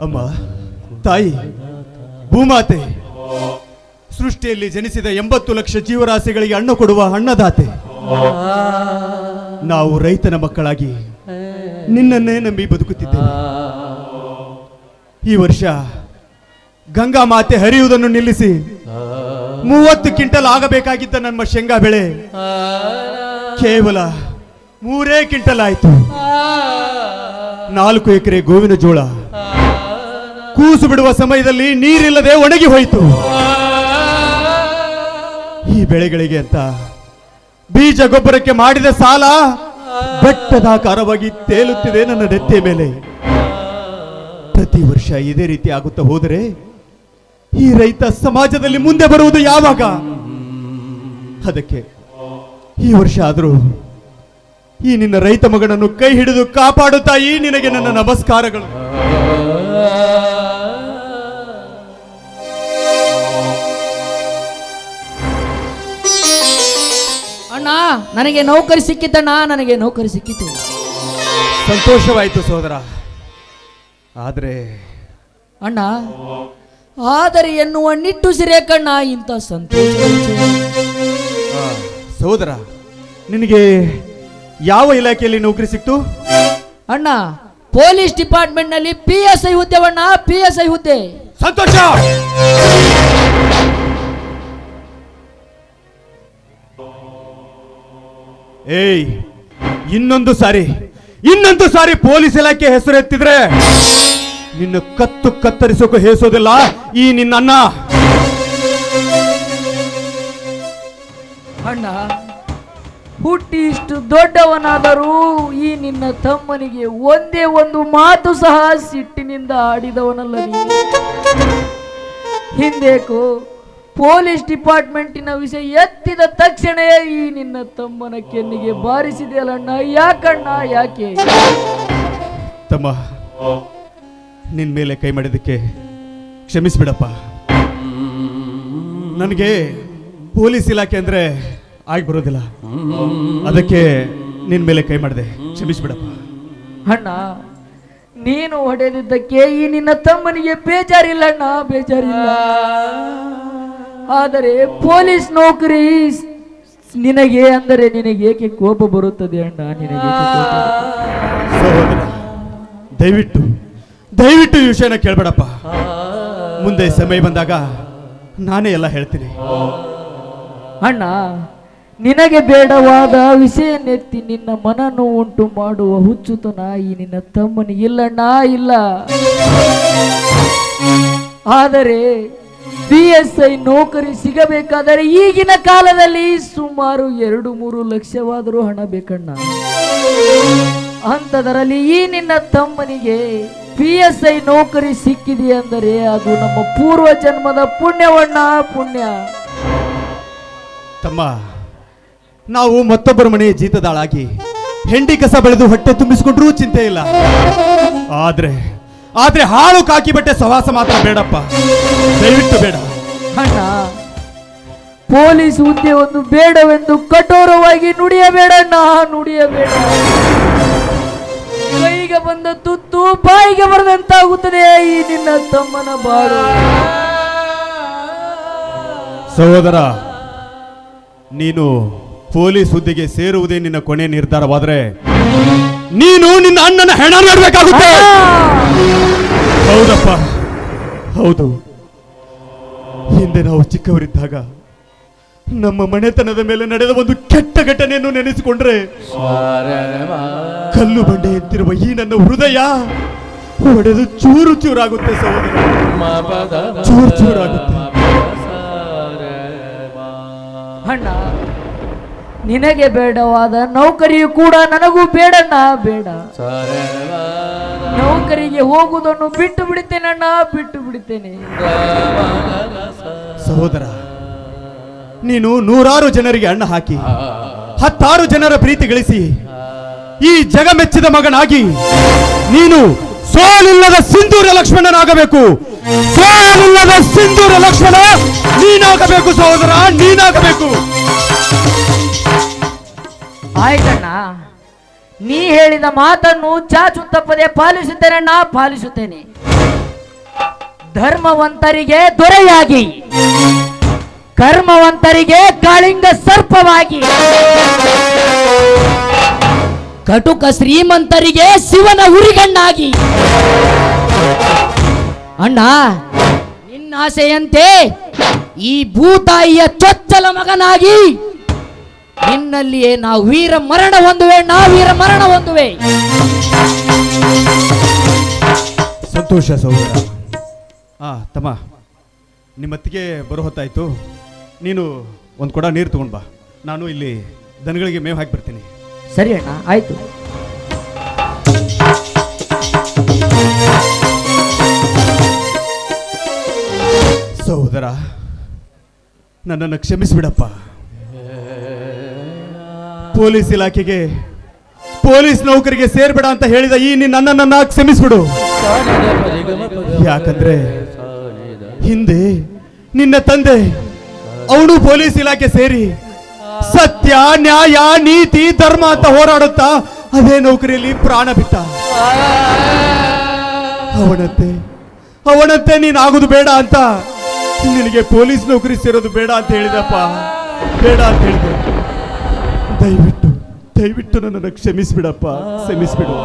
ಅಮ್ಮ, ತಾಯಿ, ಭೂಮಾತೆ, ಸೃಷ್ಟಿಯಲ್ಲಿ ಜನಿಸಿದ ಎಂಬತ್ತು ಲಕ್ಷ ಜೀವರಾಶಿಗಳಿಗೆ ಹಣ್ಣು ಕೊಡುವ ಅಣ್ಣದಾತೆ ನಾವು ರೈತನ ಮಕ್ಕಳಾಗಿ ನಿನ್ನನ್ನೇ ನಂಬಿ ಬದುಕುತ್ತಿದ್ದೇವೆ. ಈ ವರ್ಷ ಗಂಗಾ ಮಾತೆ ಹರಿಯುವುದನ್ನು ನಿಲ್ಲಿಸಿ ಮೂವತ್ತು ಕ್ವಿಂಟಲ್ ಆಗಬೇಕಾಗಿದ್ದ ನಮ್ಮ ಶೇಂಗಾ ಬೆಳೆ ಕೇವಲ ಮೂರೇ ಕ್ವಿಂಟಲ್ ಆಯಿತು. ನಾಲ್ಕು ಎಕರೆ ಗೋವಿನ ಜೋಳ. ಕೂಸು ಬಿಡುವ ಸಮಯದಲ್ಲಿ ನೀರಿಲ್ಲದೆ ಒಣಗಿ ಹೋಯಿತು. ಈ ಬೆಳೆಗಳಿಗೆ ಅಂತ ಬೀಜ ಗೊಬ್ಬರಕ್ಕೆ ಮಾಡಿದ ಸಾಲ ಬೆಟ್ಟದಾಕಾರವಾಗಿ ತೇಲುತ್ತಿದೆ ನನ್ನ ನೆತ್ತೆ ಮೇಲೆ. ಪ್ರತಿ ವರ್ಷ ಇದೇ ರೀತಿ ಆಗುತ್ತಾ ಹೋದರೆ ಈ ರೈತ ಸಮಾಜದಲ್ಲಿ ಮುಂದೆ ಬರುವುದು ಯಾವಾಗ? ಅದಕ್ಕೆ ಈ ವರ್ಷ ಆದರೂ ಈ ನಿನ್ನ ರೈತ ಮಗನನ್ನು ಕೈ ಹಿಡಿದು ಕಾಪಾಡುತ್ತಾ ಈ ನಿನಗೆ ನನ್ನ ನಮಸ್ಕಾರಗಳು. ಅಣ್ಣ ನನಗೆ ನೌಕರಿ ಸಿಕ್ಕಿದ್ದಣ್ಣ ನನಗೆ ನೌಕರಿ ಸಿಕ್ಕಿತು. ಸಂತೋಷವಾಯಿತು ಸೋದರ. ಆದರೆ ಅಣ್ಣ ಆದರೆ ಎನ್ನುವ ನಿಟ್ಟುಸಿರೇ ಕಣ್ಣ ಇಂಥ ಸಂತೋಷ. ಸೋದರ ನಿನಗೆ ಯಾವ ಇಲಾಖೆಯಲ್ಲಿ ನೌಕರಿ ಸಿಕ್ತು? ಅಣ್ಣ ಪೊಲೀಸ್ ಡಿಪಾರ್ಟ್ಮೆಂಟ್ನಲ್ಲಿ ಪಿ ಎಸ್ ಐ ಹುದ್ದೆವಣ್ಣ ಪಿ ಎಸ್ ಐ ಹುದ್ದೆ. ಸಂತೋಷ! ಏಯ್ ಇನ್ನೊಂದು ಸಾರಿ ಇನ್ನೊಂದು ಸಾರಿ ಪೊಲೀಸ್ ಇಲಾಖೆ ಹೆಸರು ಎತ್ತಿದ್ರೆ ನಿನ್ನ ಕತ್ತು ಕತ್ತರಿಸೋಕೆ ಹೇಸೋದಿಲ್ಲ ಈ ನಿನ್ನ ಅಣ್ಣ. ಅಣ್ಣ ಹುಟ್ಟಿ ಇಷ್ಟು ದೊಡ್ಡವನಾದರೂ ಈ ನಿನ್ನ ತಮ್ಮನಿಗೆ ಒಂದೇ ಒಂದು ಮಾತು ಸಹ ಸಿಟ್ಟಿನಿಂದ ಆಡಿದವನಲ್ಲ ನೀನು ಹಿಂದೇಕು ಪೊಲೀಸ್ ಡಿಪಾರ್ಟ್ಮೆಂಟಿನ ವಿಷಯ ಎತ್ತಿದ ತಕ್ಷಣ ಈ ನಿನ್ನ ತಮ್ಮನ ಕೆನ್ನಿಗೆ ಬಾರಿಸಿದೆಯಲ್ಲಣ್ಣ ಯಾಕಣ್ಣ, ಯಾಕೆ? ತಮ್ಮ ನಿನ್ನ ಮೇಲೆ ಕೈ ಮಾಡಿದ್ದಕ್ಕೆ ಕ್ಷಮಿಸ್ಬಿಡಪ್ಪ. ನನಗೆ ಪೊಲೀಸ್ ಇಲಾಖೆ ಅಂದ್ರೆ ಆಗಿ ಬರೋದಿಲ್ಲ. ಅದಕ್ಕೆ ನಿನ್ ಮೇಲೆ ಕೈ ಮಾಡಿದೆ. ಕ್ಷಮಿಸ್ಬಿಡಪ್ಪ. ಅಣ್ಣ ನೀನು ಹೊಡೆದಿದ್ದಕ್ಕೆ ಈ ನಿನ್ನ ತಮ್ಮನಿಗೆ ಬೇಜಾರಿಲ್ಲ ಅಣ್ಣ ಬೇಜಾರಿಲ್ಲ. ಆದರೆ ಪೊಲೀಸ್ ನೌಕರಿ ನಿನಗೆ ಅಂದರೆ ನಿನಗೆ ಏಕೆ ಕೋಪ ಬರುತ್ತದೆ ಅಣ್ಣ ನಿನಗೆ? ಸಹೋದರ ದಯವಿಟ್ಟು ದಯವಿಟ್ಟು ಈ ವಿಷಯನ ಕೇಳ್ಬೇಡಪ್ಪ. ಮುಂದೆ ಸಮಯ ಬಂದಾಗ ನಾನೇ ಎಲ್ಲ ಹೇಳ್ತೀನಿ. ಅಣ್ಣ ನಿನಗೆ ಬೇಡವಾದ ವಿಷಯ ನೆತ್ತಿ ನಿನ್ನ ಮನನ್ನು ಉಂಟು ಮಾಡುವ ಹುಚ್ಚುತನ ಈ ನಿನ್ನ ತಮ್ಮನಿ ಇಲ್ಲಣ್ಣ ಇಲ್ಲ. ಆದರೆ ಬಿ ಎಸ್ ಐ ನೌಕರಿ ಸಿಗಬೇಕಾದರೆ ಈಗಿನ ಕಾಲದಲ್ಲಿ ಸುಮಾರು ಎರಡು ಮೂರು ಲಕ್ಷವಾದರೂ ಹಣ ಬೇಕಣ್ಣ. ಅಂಥದರಲ್ಲಿ ಈ ನಿನ್ನ ತಮ್ಮನಿಗೆ ಪಿ ಎಸ್ ಐ ನೌಕರಿ ಸಿಕ್ಕಿದೆ ಅಂದರೆ ಅದು ನಮ್ಮ ಪೂರ್ವ ಜನ್ಮದ ಪುಣ್ಯವಣ್ಣ, ಪುಣ್ಯ. ತಮ್ಮ ನಾವು ಮತ್ತೊಬ್ಬರ ಮನೆಯ ಜೀತದಾಳಾಗಿ ಹೆಂಡಿ ಕಸ ಬೆಳೆದು ಹೊಟ್ಟೆ ತುಂಬಿಸಿಕೊಂಡ್ರೂ ಚಿಂತೆ ಇಲ್ಲ. ಆದ್ರೆ ಆದ್ರೆ ಹಾಳು ಕಾಕಿ ಬಟ್ಟೆ ಸವಾಸ ಮಾತ್ರ ಬೇಡಪ್ಪ. ದಯವಿಟ್ಟು ಬೇಡ. ಅಣ್ಣ ಪೊಲೀಸ್ ಹುದ್ದೆ ಒಂದು ಬೇಡವೆಂದು ಕಠೋರವಾಗಿ ನುಡಿಯಬೇಡಣ್ಣ ನುಡಿಯಬೇಡ. ಕೈಗೆ ಬಂದ ತುತ್ತು ಬಾಯಿಗೆ ಬರದಂತಾಗುತ್ತದೆ ಈ ನಿನ್ನ ತಮ್ಮನ ಬಾಳು. ಸಹೋದರ ನೀನು ಪೊಲೀಸ್ ಹುದ್ದೆಗೆ ಸೇರುವುದೇ ನಿನ್ನ ಕೊನೆ ನಿರ್ಧಾರವಾದ್ರೆ ನೀನು ನಿನ್ನ ಅಣ್ಣನ ಹೆಣ ನೋಡ್ಬೇಕಾಗುತ್ತೆ. ಹೌದಪ್ಪ. ಹೌದು. ಹಿಂದೆ ನಾವು ಚಿಕ್ಕವರಿದ್ದಾಗ ನಮ್ಮ ಮನೆತನದ ಮೇಲೆ ನಡೆದ ಒಂದು ಕೆಟ್ಟ ಘಟನೆಯನ್ನು ನೆನೆಸಿಕೊಂಡ್ರೆ ಕಲ್ಲು ಬಂಡೆ ಎತ್ತಿರುವ ಈ ನನ್ನ ಹೃದಯ ಒಡೆದು ಚೂರು ಚೂರಾಗುತ್ತೆ ಸಹೋದರ. ಚೂರು ಚೂರಾಗುತ್ತೆ. ಅಣ್ಣ ನಿನಗೆ ಬೇಡವಾದ ನೌಕರಿಯು ಕೂಡ ನನಗೂ ಬೇಡಣ್ಣ, ಬೇಡ. ನೌಕರಿಗೆ ಹೋಗುವುದನ್ನು ಬಿಟ್ಟು ಬಿಡುತ್ತೇನಣ್ಣ ಬಿಟ್ಟು ಬಿಡುತ್ತೇನೆ. ಸಹೋದರ, ನೀನು ನೂರಾರು ಜನರಿಗೆ ಅಣ್ಣ ಹಾಕಿ, ಹತ್ತಾರು ಜನರ ಪ್ರೀತಿ ಗಳಿಸಿ, ಈ ಜಗ ಮೆಚ್ಚಿದ ಮಗನಾಗಿ ನೀನು ಸೋಲಿಲ್ಲದ ಸಿಂಧೂರ ಲಕ್ಷ್ಮಣನಾಗಬೇಕು. ಸೋಲಿಲ್ಲದ ಸಿಂಧೂರ ಲಕ್ಷ್ಮಣ ನೀನಾಗಬೇಕು ಸಹೋದರ, ನೀನಾಗಬೇಕು. ಆಯ್ತಣ್ಣ ನೀ ಹೇಳಿದ ಮಾತನ್ನು ಚಾಚು ತಪ್ಪದೆ ಪಾಲಿಸುತ್ತೇನೆ ನಾ ಪಾಲಿಸುತ್ತೇನೆ. ಧರ್ಮವಂತರಿಗೆ ದೊರೆಯಾಗಿ, ಕರ್ಮವಂತರಿಗೆ ಕಾಳಿಂಗ ಸರ್ಪವಾಗಿ, ಕಟುಕ ಶ್ರೀಮಂತರಿಗೆ ಶಿವನ ಉರಿಗಣ್ಣಾಗಿ. ಅಣ್ಣ, ನಿನ್ನಾಸೆಯಂತೆ ಈ ಭೂತಾಯಿಯ ಚೊಚ್ಚಲ ಮಗನಾಗಿ ನಿನ್ನಲ್ಲಿಯೇ ನಾವು ವೀರ ಮರಣ ಹೊಂದುವೆ ನಾ ವೀರ ಮರಣ ಹೊಂದುವೆ. ಸಂತೋಷ ಸಹೋದರ ಆ ತಮ್ಮ ನಿಮ್ಮತ್ತಿಗೆ ಬರೋ ಹೊತ್ತಾಯ್ತು ನೀನು ಒಂದು ಕೊಡ ನೀರು ತಗೊಂಡ್ ಬಾ. ನಾನು ಇಲ್ಲಿ ದನಗಳಿಗೆ ಮೇವು ಹಾಕಿ ಬರ್ತೀನಿ. ಸರಿ ಅಣ್ಣ ಆಯ್ತು. ಸಹೋದರ ನನ್ನನ್ನು ಕ್ಷಮಿಸಿಬಿಡಪ್ಪ. ಪೊಲೀಸ್ ಇಲಾಖೆಗೆ. ಪೊಲೀಸ್ ನೌಕರಿಗೆ ಸೇರ್ಬೇಡ ಅಂತ ಹೇಳಿದ ಈ ನಿನ್ನ ನನ್ನನ್ನ ಕ್ಷಮಿಸ್ಬಿಡು. ಯಾಕಂದ್ರೆ ಹಿಂದೆ ನಿನ್ನ ತಂದೆ, ಅವನು ಪೊಲೀಸ್ ಇಲಾಖೆ ಸೇರಿ ಸತ್ಯ, ನ್ಯಾಯ, ನೀತಿ, ಧರ್ಮ ಅಂತ ಹೋರಾಡುತ್ತಾ ಅದೇ ನೌಕರಿಯಲ್ಲಿ ಪ್ರಾಣ ಬಿಟ್ಟ. ಅವನಂತೆ ಅವನಂತೆ ನೀನ್ ಬೇಡ ಅಂತ ನಿನಗೆ ಪೊಲೀಸ್ ನೌಕರಿ ಸೇರೋದು ಬೇಡ ಅಂತ ಹೇಳಿದಪ್ಪ. ಬೇಡ ಅಂತ ಹೇಳಿದೆ. ದಯವಿಟ್ಟು ದಯವಿಟ್ಟು ನನ್ನನ್ನು ಕ್ಷಮಿಸ್ಬಿಡಪ್ಪ ಕ್ಷಮಿಸ್ಬಿಡು.